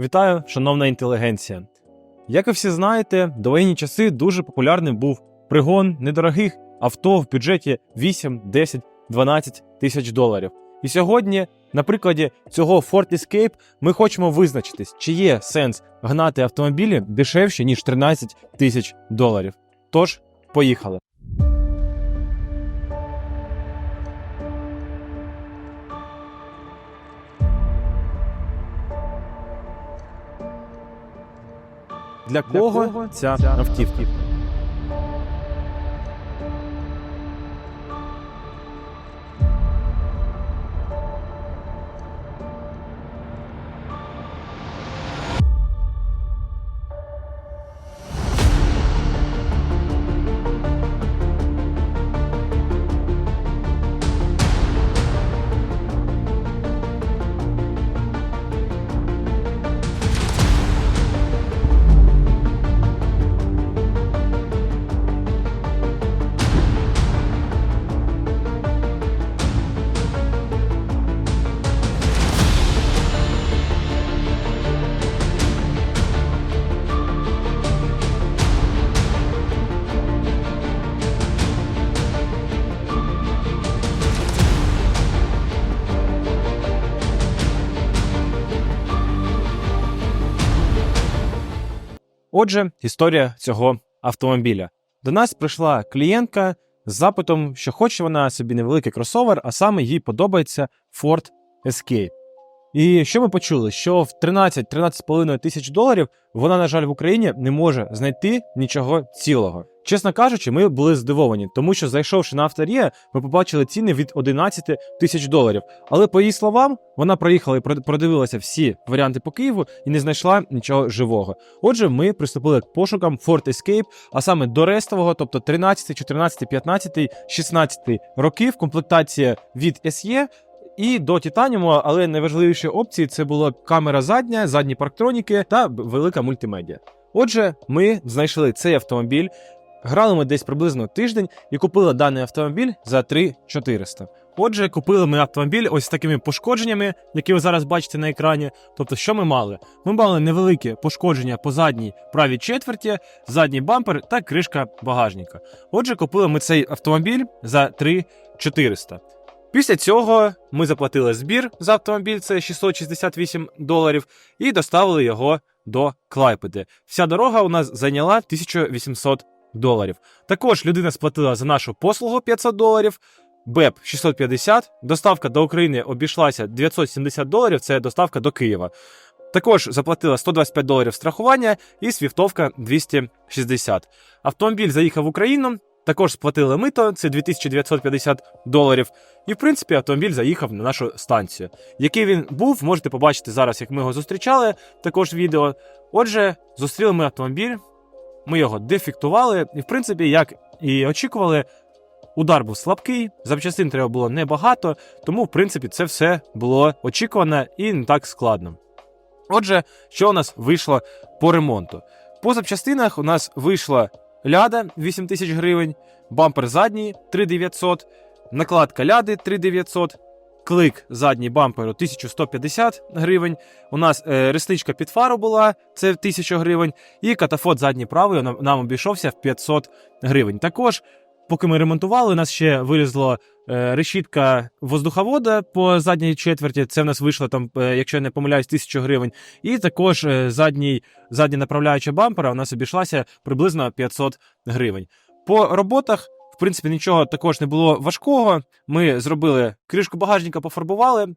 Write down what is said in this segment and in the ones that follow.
Вітаю, шановна інтелігенція. Як ви всі знаєте, довоєнні часи дуже популярним був пригон недорогих авто в бюджеті 8, 10, 12 тисяч доларів. І сьогодні, на прикладі цього Ford Escape, ми хочемо визначитись, чи є сенс гнати автомобілі дешевше, ніж 13 тисяч доларів. Тож, поїхали. Для кого ця автівка? Отже, історія цього автомобіля. До нас прийшла клієнтка з запитом, що хоче вона собі невеликий кросовер, а саме їй подобається Ford Escape. І що ми почули? Що в 13-13,5 тисяч доларів вона, на жаль, в Україні не може знайти нічого цілого. Чесно кажучи, ми були здивовані, тому що зайшовши на авторія, ми побачили ціни від 11 тисяч доларів. Але по її словам, вона проїхала і продивилася всі варіанти по Києву і не знайшла нічого живого. Отже, ми приступили к пошукам Ford Escape, а саме до рестового, тобто 13, 14, 15, 16 років, комплектація від SE і до Титаніуму, але найважливіші опції це була камера задня, задні парктроніки та велика мультимедіа. Отже, ми знайшли цей автомобіль. Грали ми десь приблизно тиждень і купили даний автомобіль за 3400. Отже, купили ми автомобіль ось з такими пошкодженнями, які ви зараз бачите на екрані. Тобто, що ми мали? Ми мали невелике пошкодження по задній правій четверті, задній бампер та кришка багажника. Отже, купили ми цей автомобіль за 3400. Після цього ми заплатили збір за автомобіль, це 668 доларів, і доставили його до Клайпеди. Вся дорога у нас зайняла 1800 доларів. Також людина сплатила за нашу послугу 500 доларів, БЕП 650, доставка до України обійшлася 970 доларів, це доставка до Києва. Також заплатила 125 доларів страхування і свіфтовка 260. Автомобіль заїхав в Україну, також сплатили мито, це 2950 доларів. І в принципі автомобіль заїхав на нашу станцію. Який він був, можете побачити зараз, як ми його зустрічали, також відео. Отже, зустріли ми автомобіль, ми його дефектували, і в принципі, як і очікували, удар був слабкий, запчастин треба було небагато, тому в принципі це все було очікувано і не так складно. Отже, що у нас вийшло по ремонту? По запчастинах у нас вийшла ляда 8 тисяч гривень, бампер задній 3900, накладка ляди 3900, клик задній бамперу 1150 гривень. У нас е, ресничка під фару була, це 1000 гривень, і катафот задній правий нам, нам обійшовся в 500 гривень. Також, поки ми ремонтували, у нас ще вилізло е, решітка воздуховода по задній четверті. Це в нас вийшло там, е, якщо я не помиляюсь, 1000 гривень. І також е, задній, задня направляюча бампера у нас обійшлася приблизно 500 гривень. По роботах. Принципі, нічого також не було важкого. Ми зробили кришку багажника, пофарбували.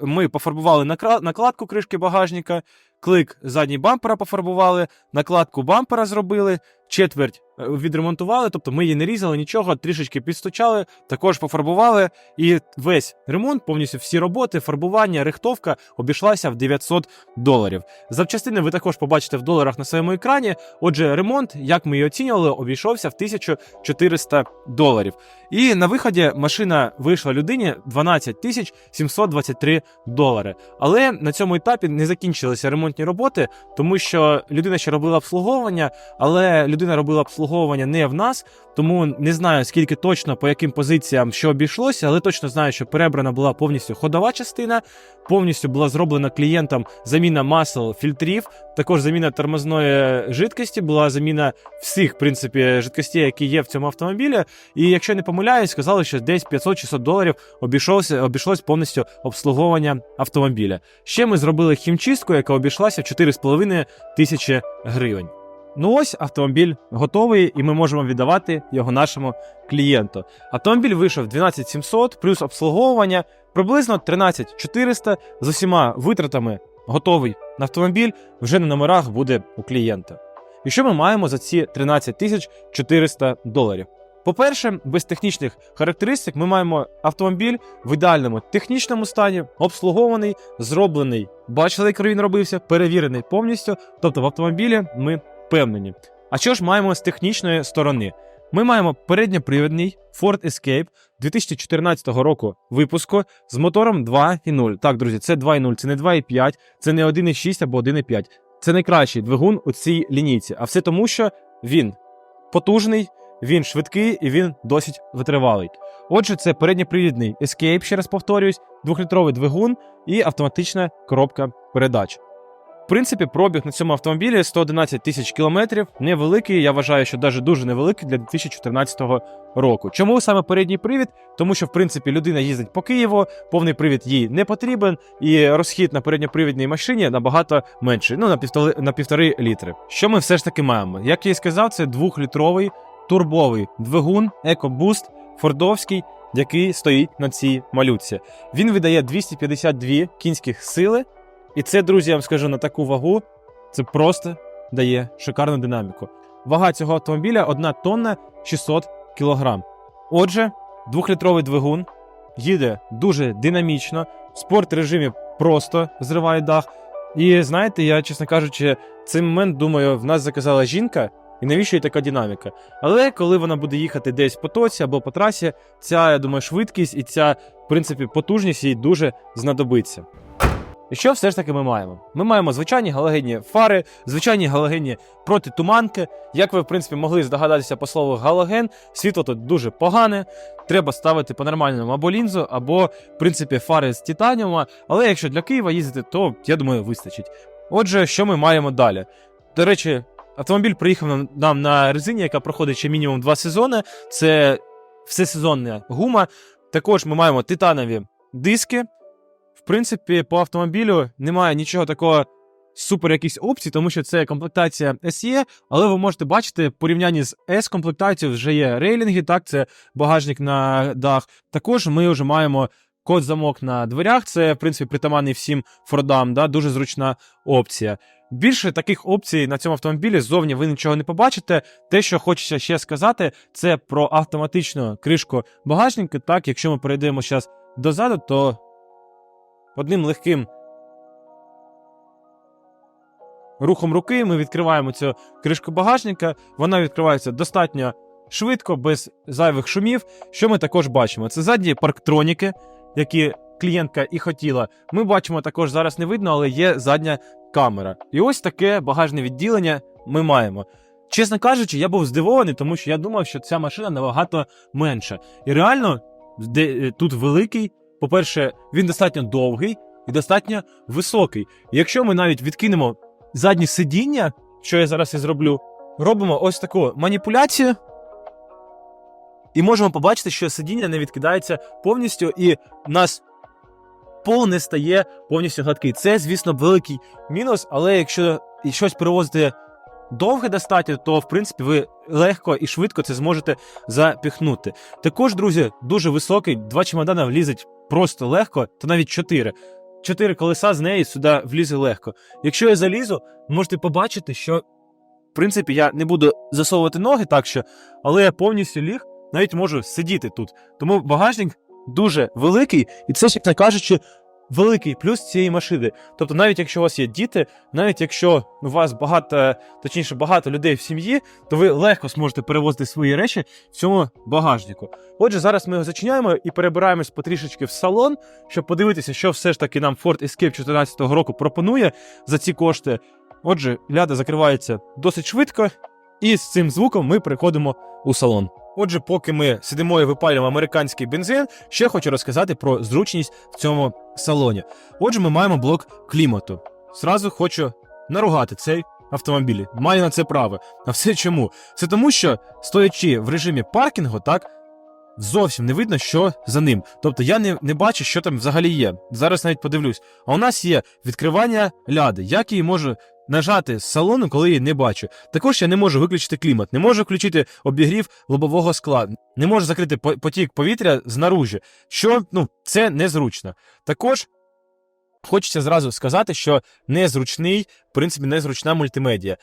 Ми пофарбували накладку кришки багажника, клик задній бампера пофарбували, накладку бампера зробили, четверть е, відремонтували, тобто ми її не різали нічого, трішечки підстучали, також пофарбували. І весь ремонт, повністю всі роботи, фарбування, рихтовка обійшлася в 900 доларів. Запчастини ви також побачите в доларах на своєму екрані. Отже, ремонт, як ми її оцінювали, обійшовся в 1400 доларів. І на виході машина вийшла людині 12 тисяч 723 долари. Але на цьому етапі не закінчилися ремонтні ремонтні роботи, тому що людина ще робила обслуговування, але людина робила обслуговування не в нас, тому не знаю скільки точно по яким позиціям що обійшлося, але точно знаю, що перебрана була повністю ходова частина, повністю була зроблена клієнтам заміна масел фільтрів, також заміна тормозної жидкості, була заміна всіх в принципі жидкостей, які є в цьому автомобілі. І якщо не помиляюсь, сказали, що десь 500-600 доларів обійшлося, обійшлось повністю обслуговування автомобіля. Ще ми зробили хімчистку, яка обійшлася в 4,5 тисячі гривень. Ну ось автомобіль готовий, і ми можемо віддавати його нашому клієнту. Автомобіль вийшов 12700 плюс обслуговування приблизно 13400 з усіма витратами готовий на автомобіль вже на номерах буде у клієнта. І що ми маємо за ці 13 400 доларів? По-перше, без технічних характеристик ми маємо автомобіль в ідеальному технічному стані, обслугований, зроблений. Бачили, як він робився, перевірений повністю. Тобто в автомобілі ми впевнені. А що ж маємо з технічної сторони? Ми маємо передньопривідний Ford Escape 2014 року випуску з мотором 2.0. Так, друзі, це 2.0, це не 2.5, це не 1.6 або 1.5. Це найкращий двигун у цій лінійці. А все тому, що він потужний, він швидкий і він досить витривалий. Отже, це передньопривідний Escape, ще раз повторюсь, двохлітровий двигун і автоматична коробка передач. В принципі, пробіг на цьому автомобілі 111 тисяч кілометрів. Невеликий, я вважаю, що навіть дуже невеликий для 2014 року. Чому саме передній привід? Тому що, в принципі, людина їздить по Києву, повний привід їй не потрібен, і розхід на передньопривідній машині набагато менший, ну на півтори, на півтори літри. Що ми все ж таки маємо? Як я і сказав, це двохлітровий турбовий двигун EcoBoost Фордовський, який стоїть на цій малюці. Він видає 252 кінських сили. І це, друзі, я вам скажу на таку вагу, це просто дає шикарну динаміку. Вага цього автомобіля 1 тонна 600 кілограм. Отже, двохлітровий двигун їде дуже динамічно, в спорт режимі просто зриває дах. І знаєте, я, чесно кажучи, цей момент думаю, в нас заказала жінка, і навіщо їй така динаміка? Але коли вона буде їхати десь по тоці або по трасі, ця, я думаю, швидкість і ця, в принципі, потужність їй дуже знадобиться. І що все ж таки ми маємо? Ми маємо звичайні галогенні фари, звичайні галогенні протитуманки. Як ви, в принципі, могли здогадатися по слову галоген, світло тут дуже погане. Треба ставити по нормальному або лінзу, або, в принципі, фари з титаніума. Але якщо для Києва їздити, то я думаю, вистачить. Отже, що ми маємо далі? До речі, автомобіль приїхав нам- на резині, яка проходить ще мінімум два сезони. Це всесезонна гума. Також ми маємо титанові диски. В принципі, по автомобілю немає нічого такого супер якісь опцій, тому що це комплектація SE, але ви можете бачити, в порівнянні з S-комплектацією вже є рейлінги, так, це багажник на дах. Також ми вже маємо код замок на дверях, це, в принципі, притаманний всім Фордам, да, дуже зручна опція. Більше таких опцій на цьому автомобілі ззовні ви нічого не побачите. Те, що хочеться ще сказати, це про автоматичну кришку багажника. Так, якщо ми перейдемо зараз дозаду, то одним легким рухом руки ми відкриваємо цю кришку багажника. Вона відкривається достатньо швидко, без зайвих шумів. Що ми також бачимо? Це задні парктроніки, які клієнтка і хотіла. Ми бачимо також зараз не видно, але є задня камера. І ось таке багажне відділення ми маємо. Чесно кажучи, я був здивований, тому що я думав, що ця машина набагато менша. І реально, де, е, тут великий. По-перше, він достатньо довгий і достатньо високий. І якщо ми навіть відкинемо задні сидіння, що я зараз і зроблю, робимо ось таку маніпуляцію. І можемо побачити, що сидіння не відкидається повністю, і нас пол не стає повністю гладкий. Це, звісно, великий мінус, але якщо щось перевозити довге достатньо, то в принципі ви легко і швидко це зможете запіхнути. Також, друзі, дуже високий, два чемодана влізуть просто легко, та навіть чотири. Чотири колеса з неї сюди влізе легко. Якщо я залізу, можете побачити, що в принципі я не буду засовувати ноги так що, але я повністю ліг, навіть можу сидіти тут. Тому багажник дуже великий, і це, чесно кажучи, великий плюс цієї машини. Тобто, навіть якщо у вас є діти, навіть якщо у вас багато, точніше, багато людей в сім'ї, то ви легко зможете перевозити свої речі в цьому багажнику. Отже, зараз ми його зачиняємо і перебираємось потрішечки в салон, щоб подивитися, що все ж таки нам Ford Escape 2014 року пропонує за ці кошти. Отже, ляда закривається досить швидко, і з цим звуком ми переходимо у салон. Отже, поки ми сидимо і випалюємо американський бензин, ще хочу розказати про зручність в цьому салоні. Отже, ми маємо блок клімату. Зразу хочу наругати цей автомобіль. Маю на це право. А все чому? Це тому, що стоячи в режимі паркінгу, так. Зовсім не видно, що за ним. Тобто я не, не бачу, що там взагалі є. Зараз навіть подивлюсь. А у нас є відкривання ляди. Як її можу нажати з салону, коли її не бачу. Також я не можу виключити клімат, не можу включити обігрів лобового скла, не можу закрити потік повітря знаружі, що ну, це незручно. Також хочеться зразу сказати, що незручний, в принципі, незручна мультимедія.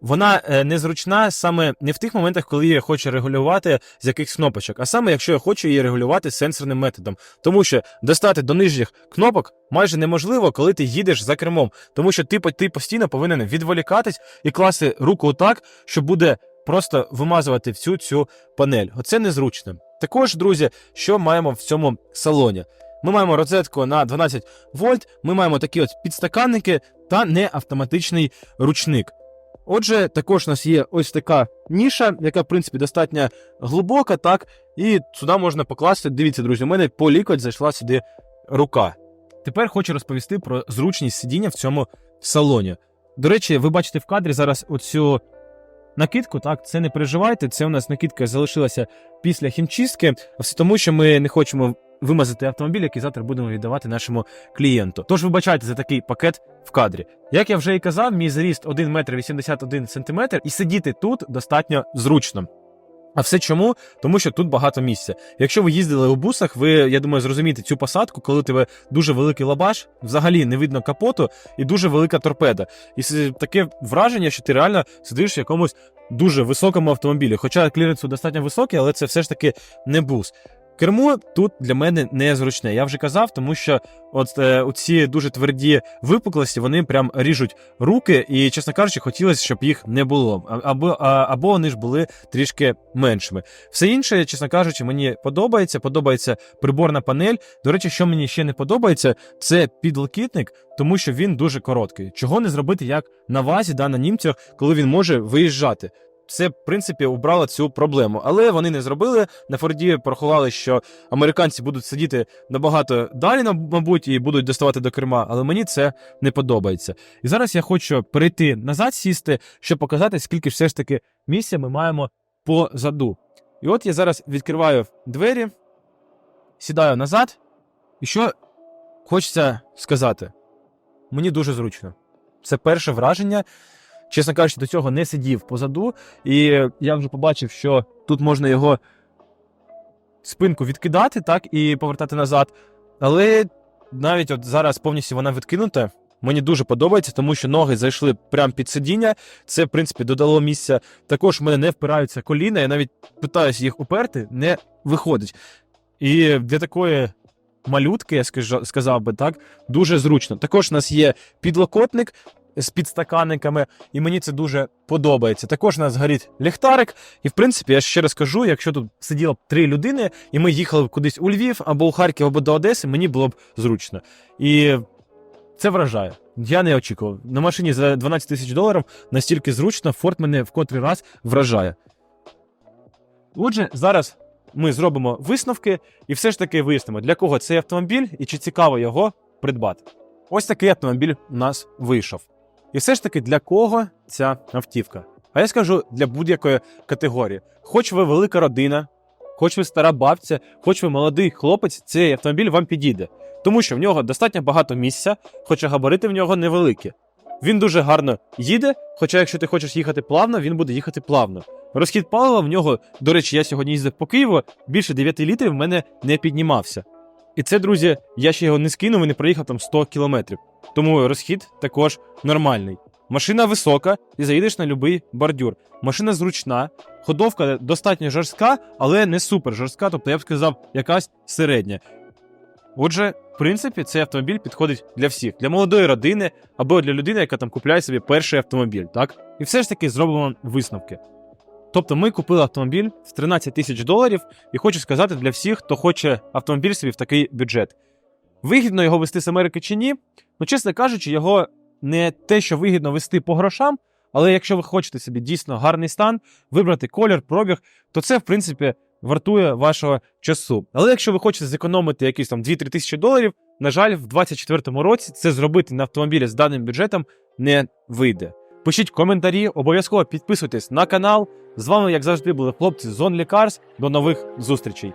Вона е, незручна саме не в тих моментах, коли я хочу регулювати з якихось кнопочок, а саме якщо я хочу її регулювати сенсорним методом. Тому що достати до нижніх кнопок майже неможливо, коли ти їдеш за кермом, тому що ти, ти постійно повинен відволікатись і класти руку так, що буде просто вимазувати всю цю панель. Оце незручно. Також, друзі, що маємо в цьому салоні? Ми маємо розетку на 12 вольт, ми маємо такі от підстаканники та неавтоматичний ручник. Отже, також у нас є ось така ніша, яка, в принципі, достатньо глибока, так, і сюди можна покласти. Дивіться, друзі, у мене по лікоть зайшла сюди рука. Тепер хочу розповісти про зручність сидіння в цьому салоні. До речі, ви бачите в кадрі зараз оцю накидку, так, це не переживайте, це у нас накидка залишилася після хімчистки, все тому, що ми не хочемо вимазати автомобіль, який завтра будемо віддавати нашому клієнту. Тож вибачайте за такий пакет в кадрі. Як я вже і казав, мій зріст 1 метр 81 сантиметр, і сидіти тут достатньо зручно. А все чому? Тому що тут багато місця. Якщо ви їздили у бусах, ви, я думаю, зрозумієте цю посадку, коли тебе дуже великий лабаш, взагалі не видно капоту і дуже велика торпеда. І таке враження, що ти реально сидиш в якомусь дуже високому автомобілі. Хоча кліренсу достатньо високий, але це все ж таки не бус. Кермо тут для мене незручне. Я вже казав, тому що от е, ці дуже тверді випуклості вони прям ріжуть руки, і, чесно кажучи, хотілося, щоб їх не було. Або, або вони ж були трішки меншими. Все інше, чесно кажучи, мені подобається. Подобається приборна панель. До речі, що мені ще не подобається, це підлокітник, тому що він дуже короткий. Чого не зробити як на вазі, да, на німцях, коли він може виїжджати. Це, в принципі, убрало цю проблему. Але вони не зробили. На Форді порахували, що американці будуть сидіти набагато далі, мабуть, і будуть доставати до керма, але мені це не подобається. І зараз я хочу перейти назад, сісти, щоб показати, скільки все ж таки місця ми маємо позаду. І от я зараз відкриваю двері, сідаю назад, і що хочеться сказати: мені дуже зручно. Це перше враження. Чесно кажучи, до цього не сидів позаду, і я вже побачив, що тут можна його спинку відкидати, так, і повертати назад. Але навіть от зараз повністю вона відкинута. Мені дуже подобається, тому що ноги зайшли прямо під сидіння. Це, в принципі, додало місця. Також в мене не впираються коліна. Я навіть питаюся їх уперти, не виходить. І для такої малютки, я сказав би так, дуже зручно. Також у нас є підлокотник з підстаканниками, і мені це дуже подобається. Також у нас горить ліхтарик. І в принципі, я ще раз кажу, якщо тут сиділо б три людини, і ми їхали б кудись у Львів або у Харків, або до Одеси, мені було б зручно. І це вражає. Я не очікував. На машині за 12 тисяч доларів настільки зручно, Форд мене в котрий раз вражає. Отже, зараз ми зробимо висновки і все ж таки вияснимо, для кого цей автомобіль і чи цікаво його придбати. Ось такий автомобіль у нас вийшов. І все ж таки, для кого ця автівка? А я скажу для будь-якої категорії. Хоч ви велика родина, хоч ви стара бабця, хоч ви молодий хлопець, цей автомобіль вам підійде. Тому що в нього достатньо багато місця, хоча габарити в нього невеликі. Він дуже гарно їде, хоча якщо ти хочеш їхати плавно, він буде їхати плавно. Розхід палива в нього, до речі, я сьогодні їздив по Києву, більше 9 літрів в мене не піднімався. І це, друзі, я ще його не скинув і не проїхав там 100 кілометрів. Тому розхід також нормальний. Машина висока, і заїдеш на будь-який бордюр. Машина зручна, ходовка достатньо жорстка, але не супер жорстка, тобто я б сказав, якась середня. Отже, в принципі, цей автомобіль підходить для всіх, для молодої родини або для людини, яка там купляє собі перший автомобіль, так? І все ж таки зробимо висновки. Тобто ми купили автомобіль в 13 тисяч доларів, і хочу сказати для всіх, хто хоче автомобіль собі в такий бюджет. Вигідно його вести з Америки чи ні? Ну, чесно кажучи, його не те, що вигідно вести по грошам, але якщо ви хочете собі дійсно гарний стан, вибрати колір, пробіг, то це, в принципі, вартує вашого часу. Але якщо ви хочете зекономити якісь там 2-3 тисячі доларів, на жаль, в 2024 році це зробити на автомобілі з даним бюджетом не вийде. Пишіть коментарі, обов'язково підписуйтесь на канал. З вами, як завжди, були хлопці з Only Cars. До нових зустрічей.